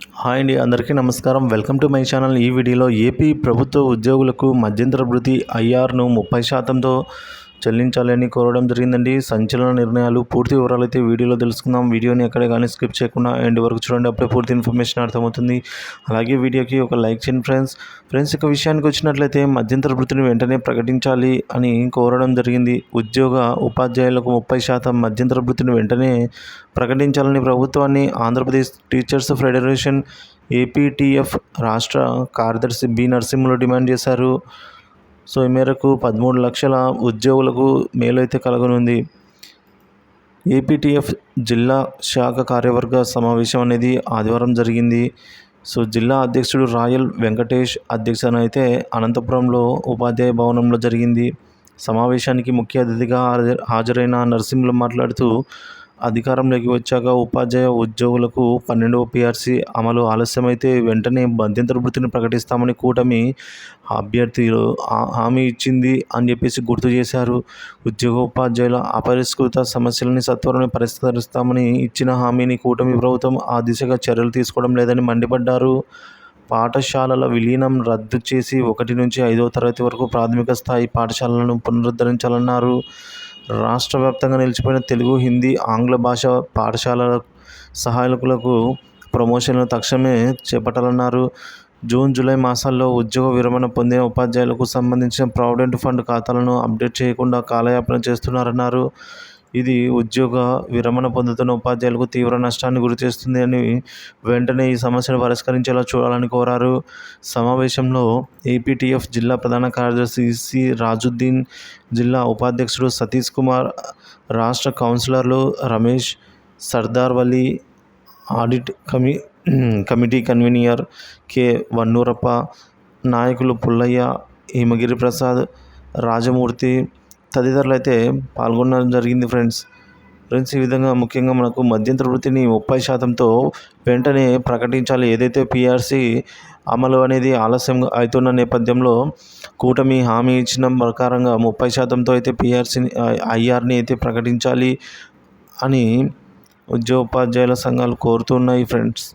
Hi అండి అందరికీ నమస్కారం. Welcome to my channel. ఈ వీడియోలో ఏపీ ప్రభుత్వ ఉద్యోగులకు మధ్యంతర భృతి ఐఆర్ను ముప్పై శాతంతో చెల్లించాలని కోరడం జరిగిందండి. సంచలన నిర్ణయాలు పూర్తి వివరాలు అయితే వీడియోలో తెలుసుకుందాం. వీడియోని ఎక్కడ కానీ స్కిప్ చేయకుండా ఎండ్ వరకు చూడండి. అప్పుడే పూర్తి ఇన్ఫర్మేషన్ అర్థమవుతుంది. అలాగే వీడియోకి ఒక లైక్ చేయండి ఫ్రెండ్స్. ఫ్రెండ్స్ ఇక విషయానికి వచ్చినట్లయితే మధ్యంతర భృతిని వెంటనే ప్రకటించాలి అని కోరడం జరిగింది. ఉద్యోగ ఉపాధ్యాయులకు ముప్పై శాతం మధ్యంతర భృతిని వెంటనే ప్రకటించాలని ప్రభుత్వాన్ని ఆంధ్రప్రదేశ్ టీచర్స్ ఫెడరేషన్ ఏపీటీఎఫ్ రాష్ట్ర కార్యదర్శి బి నరసింహులు డిమాండ్ చేశారు. సో ఈ మేరకు పదమూడు లక్షల ఉద్యోగులకు మేలైతే కలగనుంది. ఏపీటీఎఫ్ జిల్లా శాఖ కార్యవర్గ సమావేశం అనేది ఆదివారం జరిగింది. సో జిల్లా అధ్యక్షుడు రాయల్ వెంకటేష్ అధ్యక్షన అయితే అనంతపురంలో ఉపాధ్యాయ భవనంలో జరిగింది. సమావేశానికి ముఖ్య అతిథిగా హాజరైన నరసింహులు మాట్లాడుతూ అధికారంలోకి వచ్చాక ఉపాధ్యాయ ఉద్యోగులకు పన్నెండవ పిఆర్సీ అమలు ఆలస్యమైతే వెంటనే మధ్యంతర వృత్తిని ప్రకటిస్తామని కూటమి అభ్యర్థులు హామీ ఇచ్చింది అని చెప్పేసి గుర్తు చేశారు. ఉద్యోగ ఉపాధ్యాయుల అపరిష్కృత సమస్యలని సత్వరమే పరిష్కరిస్తామని ఇచ్చిన హామీని కూటమి ప్రభుత్వం ఆ దిశగా చర్యలు తీసుకోవడం లేదని మండిపడ్డారు. పాఠశాలల విలీనం రద్దు చేసి ఒకటి నుంచి ఐదవ తరగతి వరకు ప్రాథమిక స్థాయి పాఠశాలలను పునరుద్ధరించాలన్నారు. రాష్ట్ర వ్యాప్తంగా నిలిచిపోయిన తెలుగు హిందీ ఆంగ్ల భాష పాఠశాలల సహాయకులకు ప్రమోషన్లు తక్షణమే చేపట్టాలన్నారు. జూన్ జూలై మాసాల్లో ఉద్యోగ విరమణ పొందిన ఉపాధ్యాయులకు సంబంధించిన ప్రావిడెంట్ ఫండ్ ఖాతాలను అప్డేట్ చేయకుండా కాలయాపన చేస్తున్నారన్నారు. ఇది ఉద్యోగ విరమణ పొందుతున్న ఉపాధ్యాయులకు తీవ్ర నష్టాన్ని గురిచేస్తుంది అని వెంటనే ఈ సమస్యను పరిష్కరించేలా చూడాలని కోరారు. సమావేశంలో ఏపీటీఎఫ్ జిల్లా ప్రధాన కార్యదర్శి సి రాజుద్దీన్ జిల్లా ఉపాధ్యక్షుడు సతీష్ కుమార్ రాష్ట్ర కౌన్సిలర్లు రమేష్ సర్దార్ వలీ ఆడిట్ కమి కమిటీ కన్వీనియర్ కె వన్నూరప్ప నాయకులు పుల్లయ్య హిమగిరి ప్రసాద్ రాజమూర్తి తదితరులు అయితే పాల్గొనడం జరిగింది ఫ్రెండ్స్. ఫ్రెండ్స్ ఈ విధంగా ముఖ్యంగా మనకు మధ్యంతర వృత్తిని ముప్పై శాతంతో వెంటనే ప్రకటించాలి. ఏదైతే పీఆర్సీ అమలు అనేది ఆలస్యం అవుతున్న నేపథ్యంలో కూటమి హామీ ఇచ్చిన ప్రకారంగా ముప్పై శాతంతో అయితే పిఆర్సీని ఐఆర్ని అయితే ప్రకటించాలి అని ఉద్యోగోపాధ్యాయుల సంఘాలు కోరుతున్నాయి ఫ్రెండ్స్.